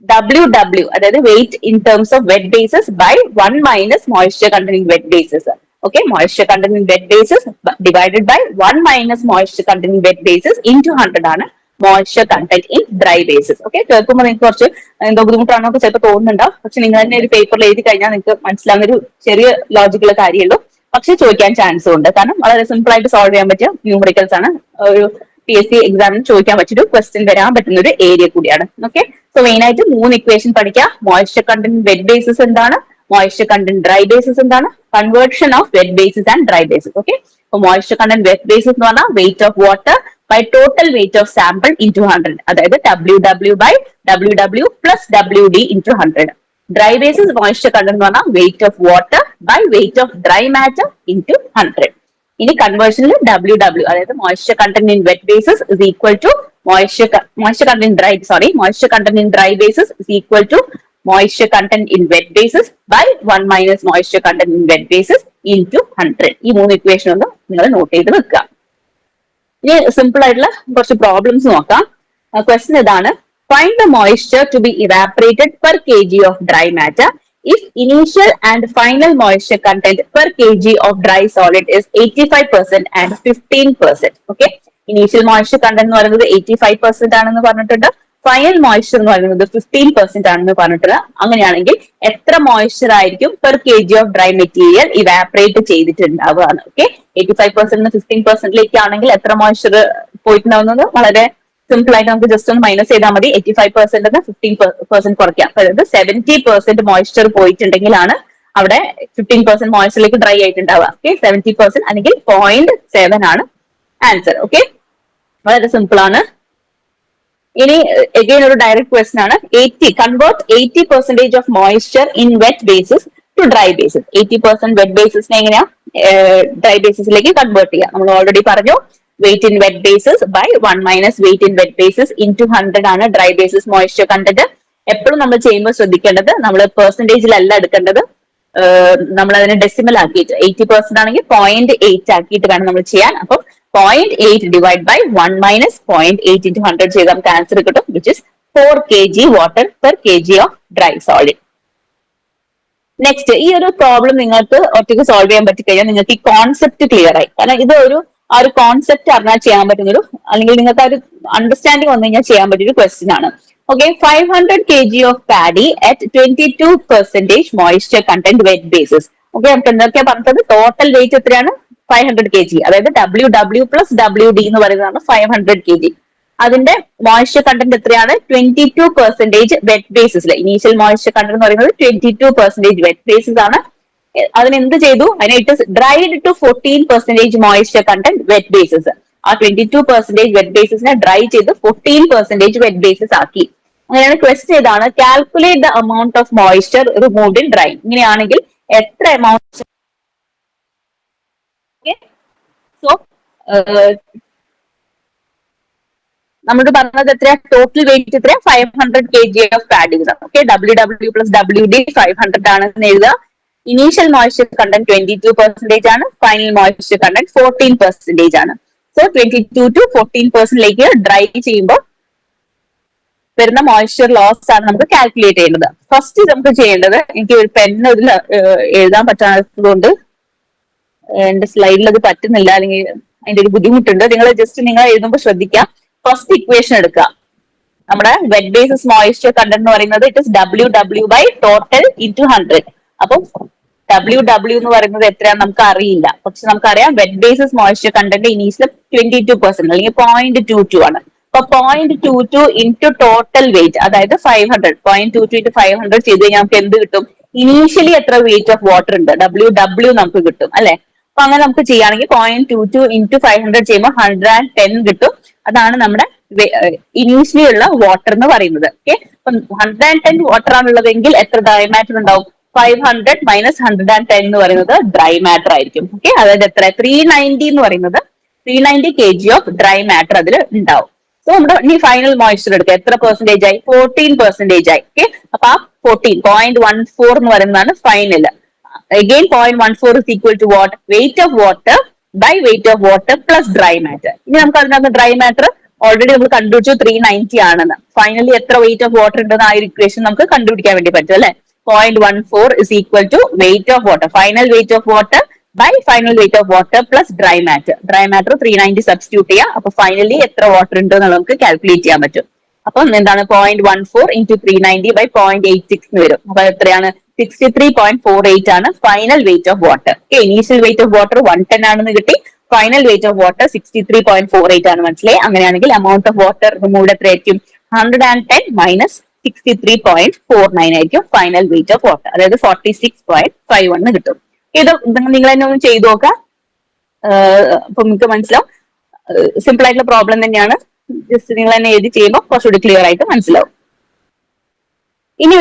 ഡബ്ല്യു ഡബ്ല്യു അതായത് weight in terms of wet basis by one minus moisture content in wet basis okay moisture in wet wet basis divided by 1 minus moisture in wet wet basis into 100 ആണ്. Moisture content in dry basis okay കേൾക്കുമ്പോൾ നിങ്ങൾക്ക് കുറച്ച് എന്തോ ബുദ്ധിമുട്ടാണോ ചിലപ്പോൾ തോന്നുന്നുണ്ടാവും. പക്ഷെ നിങ്ങൾ തന്നെ ഒരു പേപ്പറിൽ എഴുതി കഴിഞ്ഞാൽ നിങ്ങൾക്ക് മനസ്സിലാവുന്ന ഒരു ചെറിയ ലോജിക്കുള്ള കാര്യമുള്ളൂ. പക്ഷെ ചോദിക്കാൻ ചാൻസും ഉണ്ട്. കാരണം വളരെ സിമ്പിൾ ആയിട്ട് സോൾവ് ചെയ്യാൻ പറ്റിയ ന്യൂമറിക്കൽസ് ആണ്. ഒരു പി എസ് സി എക്സാമിന് ചോദിക്കാൻ പറ്റിയൊരു ക്വസ്റ്റ്യൻ വരാൻ പറ്റുന്ന ഒരു ഏരിയ കൂടിയാണ്. ഓക്കെ സോ മെയിൻ ആയിട്ട് മൂന്ന് ഇക്വേഷൻ പഠിക്കാം മോയ്സ്ചർ കണ്ടന്റ് വെറ്റ് ബേസിസ് എന്താണ്? മോയ്സ്ചർ കണ്ടന്റ് ഡ്രൈ ബേസിസ് എന്താണ്? Conversion of wet basis and dry basis okay moisture content wet basis എന്ന് പറഞ്ഞാൽ weight of water by total weight of sample into hundred അതായത് W W by W W plus W D into hundred dry basis moisture content എന്ന് പറഞ്ഞാൽ weight of water by weight of dry matter into hundred ഇനി കൺവേർഷനിൽ W W അതായത് moisture content in wet basis is equal to moisture moisture content dry sorry moisture content in dry basis is equal to moisture content in wet basis by 1 minus moisture content in wet basis into 100 ഈ മൂന്ന് equation ഒന്ന് നിങ്ങൾ not ചെയ്ത് വെക്കുക. ഇനി simple ആയിട്ടുള്ള കുറച്ച് problems നോക്കാം. ക്വസ്റ്റൻ ഇതാണ്. Find the moisture to be evaporated per K G of dry matter if initial and final moisture content per K G of dry solid is eighty five percent and fifteen percent okay initial moisture content എന്ന് പറയുന്നത് 85% ആണെന്ന് പറഞ്ഞിട്ടുണ്ട്. Final moisture എന്ന് പറയുന്നത് fifteen percent ആണെന്ന് പറഞ്ഞിട്ടുള്ള അങ്ങനെയാണെങ്കിൽ എത്ര മോയ്സ്ചർ ആയിരിക്കും per K G of dry material evaporate ചെയ്തിട്ടുണ്ടാവുക okay eighty five percent fifteen പെർസെന്റിലേക്ക് ആണെങ്കിൽ എത്ര മോയ്സ്ചർ പോയിട്ടുണ്ടാവുന്നത്? വളരെ സിമ്പിൾ ആയിട്ട് നമുക്ക് ജസ്റ്റ് ഒന്ന് മൈനസ് ചെയ്താൽ മതി. Eighty five percent fifteen percent കുറയ്ക്കാം. അതായത് സെവന്റി പെർസെന്റ് മോയ്സ്ചർ പോയിട്ടുണ്ടെങ്കിലാണ് അവിടെ ഫിഫ്റ്റീൻ പെർസെന്റ് മോയ്സ്ചറിലേക്ക് ഡ്രൈ ആയിട്ടുണ്ടാവുക. ഓക്കെ സെവന്റി പെർസെന്റ് അല്ലെങ്കിൽ പോയിന്റ് സെവൻ ആണ് ആൻസർ ഓക്കെ വളരെ സിമ്പിൾ ആണ്. ഇനി എഗെയിൻ ഒരു ഡയറക്ട് ക്വസ്റ്റൻ ആണ്. Eighty convert eighty percentage of moisture in wet basis to dry basis eighty percent wet ബേസിസിനെ എങ്ങനെയാ? ഡ്രൈ ബേസിസിലേക്ക് കൺവേർട്ട് ചെയ്യാം. നമ്മൾ ഓൾറെഡി പറഞ്ഞു weight in wet basis by one minus weight in wet basis into hundred ആണ് dry basis moisture content എപ്പോഴും നമ്മൾ ചെയ്യുമ്പോൾ ശ്രദ്ധിക്കേണ്ടത് നമ്മൾ പെർസെന്റേജിലല്ല എടുക്കേണ്ടത്. നമ്മൾ അതിനെ ഡെസിമൽ ആക്കിയിട്ട് എയ്റ്റി പെർസെന്റ് ആണെങ്കിൽ പോയിന്റ് എയ്റ്റ് ആക്കിയിട്ട് വേണം നമ്മൾ ചെയ്യാൻ. അപ്പം point eight divide by one minus point eight into hundred ചെയ്ത് നമുക്ക് ആൻസർ കിട്ടും which is four K G water per K G of dry solid next ഈ ഒരു പ്രോബ്ലം നിങ്ങൾക്ക് ഒറ്റയ്ക്ക് സോൾവ് ചെയ്യാൻ പറ്റി കഴിഞ്ഞാൽ നിങ്ങൾക്ക് ഈ കോൺസെപ്റ്റ് ക്ലിയർ ആയി. കാരണം ഇത് ഒരു ആ ഒരു കോൺസെപ്റ്റ് അറിഞ്ഞാൽ ചെയ്യാൻ പറ്റുന്ന ഒരു അല്ലെങ്കിൽ നിങ്ങൾക്ക് ആ ഒരു അണ്ടർസ്റ്റാൻഡിങ് വന്നു കഴിഞ്ഞാൽ ചെയ്യാൻ പറ്റിയൊരു ക്വസ്റ്റ്യൻ ആണ്. Okay five hundred K G of paddy at twenty two percentage moisture content wet basis okay നമുക്ക് എന്തൊക്കെയാ പറഞ്ഞത്? ടോട്ടൽ വെയിറ്റ് എത്രയാണ്? ഫൈവ് ഹൺഡ്രഡ് കെ ജി അതായത് W W plus W D എന്ന് പറയുന്നതാണ് ഫൈവ് ഹൺഡ്രഡ് കെ ജി അതിന്റെ moisture content എത്രയാണ്? Twenty two percentage wet ബേസിസിൽ ഇനീഷ്യൽ മോയിസ്ചർ കണ്ടന്റ് എന്ന് പറയുന്നത് twenty two percentage wet basis ആണ്. അതിന് എന്ത് ചെയ്തു? അതിനെ it dried to fourteen percentage moisture content wet basis ആ ട്വന്റി ടു പെർസെന്റേജ് വെറ്റ് ബേസിസിനെ ഡ്രൈ ചെയ്ത് ഫോർട്ടീൻ പെർസെന്റേജ് വെറ്റ് ബേസിസ് ആക്കി. അങ്ങനെയാണ് ക്വസ്റ്റ് ചെയ്താണ് calculate the amount of moisture removed in dry ഇങ്ങനെയാണെങ്കിൽ എത്ര എമൗണ്ട് സോ നമ്മൾ പറഞ്ഞത് എത്രയാ? ടോട്ടൽ വെയിറ്റ് എത്ര five hundred K G of padding okay W W plus W D five hundred ആണെന്ന് എഴുതുക. Initial moisture content twenty two percentage ആണ്. Final moisture content fourteen percentage ആണ്. So twenty two two fourteen പെർസെന്റിലേക്ക് dry ചെയ്യുമ്പോൾ വരുന്ന moisture loss ആണ് നമുക്ക് calculate ചെയ്യേണ്ടത് first നമുക്ക് ചെയ്യേണ്ടത് എനിക്ക് ഒരു പെൻ ഇതിൽ എഴുതാൻ പറ്റാത്തതുകൊണ്ട് എന്റെ സ്ലൈഡിൽ അത് പറ്റുന്നില്ല അല്ലെങ്കിൽ അതിന്റെ ഒരു ബുദ്ധിമുട്ടുണ്ട്. നിങ്ങൾ ജസ്റ്റ് നിങ്ങൾ എഴുതുമ്പോൾ ശ്രദ്ധിക്കാം ഫസ്റ്റ് ഇക്വേഷൻ എടുക്കുക. നമ്മുടെ വെറ്റ് ബേസിസ് മോയിസ്ചർ കണ്ടന്റ് എന്ന് പറയുന്നത് it is W W by total into hundred അപ്പം ഡബ്ല്യു ഡബ്ല്യു എന്ന് പറയുന്നത് എത്രയാണെന്ന് നമുക്ക് അറിയില്ല. പക്ഷെ നമുക്കറിയാം wet basis moisture content initial twenty two percent അല്ലെങ്കിൽ പോയിന്റ് ടു ടു ആണ്. അപ്പൊ point two two into total weight അതായത് five hundred point two two into five hundred ചെയ്ത് കഴിഞ്ഞാൽ നമുക്ക് എന്ത് കിട്ടും? ഇനീഷ്യലി എത്ര വെയിറ്റ് ഓഫ് വാട്ടർ ഉണ്ട്? ഡബ്ല്യു ഡബ്ല്യു നമുക്ക് കിട്ടും അല്ലെ? അപ്പൊ അങ്ങനെ നമുക്ക് ചെയ്യുകയാണെങ്കിൽ point two two into five hundred ചെയ്യുമ്പോൾ ഹൺഡ്രഡ് ആൻഡ് ടെൻ കിട്ടും. അതാണ് നമ്മുടെ ഇനീഷ്യലി ഉള്ള വാട്ടർ എന്ന് പറയുന്നത്. ഓക്കെ അപ്പം ഹൺഡ്രഡ് ആൻഡ് ടെൻ വാട്ടർ ആണുള്ളതെങ്കിൽ എത്ര ഡ്രൈ മാറ്റർ ഉണ്ടാവും? Five hundred minus hundred and ten എന്ന് പറയുന്നത് ഡ്രൈ മാറ്റർ ആയിരിക്കും. ഓക്കെ അതായത് എത്ര? ത്രീ നയന്റി എന്ന് പറയുന്നത് three ninety K G of dry matter അതിൽ ഉണ്ടാവും. സോ നമ്മുടെ ഇനി ഫൈനൽ മോയിസ്ചർ എടുക്കുക എത്ര പെർസെന്റേജ് ആയി? ഫോർട്ടീൻ പെർസെന്റേജ് ആയി. ഓക്കെ അപ്പൊ ആ ഫോർട്ടീൻ പോയിന്റ് വൺ ഫോർ എന്ന് പറയുന്നതാണ് final again 0.14 is equal to what? Weight of water by weight of water plus dry matter. ഇനി നമുക്ക് അതിനകത്ത് ഡ്രൈ മാറ്റർ ഓൾറെഡി നമ്മൾ കണ്ടുപിടിച്ചു ത്രീ നയന്റി ആണെന്ന്. ഫൈനലി എത്ര വെയിറ്റ് ഓഫ് വാട്ടർ ഉണ്ടെന്ന് ആ ഒരു ഇക്വേഷൻ നമുക്ക് കണ്ടുപിടിക്കാൻ വേണ്ടി പറ്റും അല്ലെ? Point one four is equal to weight of water final weight of water by final weight of water plus dry matter dry matter three ninety substitute ചെയ്യുക അപ്പൊ ഫൈനലി എത്ര വാട്ടർ ഉണ്ട് എന്ന് നമുക്ക് കാൽക്കുലേറ്റ് ചെയ്യാൻ പറ്റും. അപ്പം എന്താണ്? Point one four into three ninety by point eight six വരും. അപ്പൊ എത്രയാണ്? Sixty three point four eight ആണ് final weight of water initial weight of water one ten ആണെന്ന് കിട്ടി. Final weight of water sixty three point four eight ആണ്. മനസ്സിലായി? അങ്ങനെയാണെങ്കിൽ amount of water removed എത്രയായിരിക്കും? Hundred and ten minus sixty three point four nine ആയിരിക്കും final weight of water അതായത് forty six point five one കിട്ടും. ഇത് നിങ്ങൾ തന്നെ ഒന്ന് ചെയ്തു നോക്കാം അപ്പൊ നിങ്ങൾക്ക് മനസ്സിലാവും. സിമ്പിൾ ആയിട്ടുള്ള പ്രോബ്ലം തന്നെയാണ്. ജസ്റ്റ് നിങ്ങൾ തന്നെ എഴുതി ചെയ്യുമ്പോൾ കുറച്ചുകൂടി ക്ലിയർ ആയിട്ട് മനസ്സിലാവും. ഇനി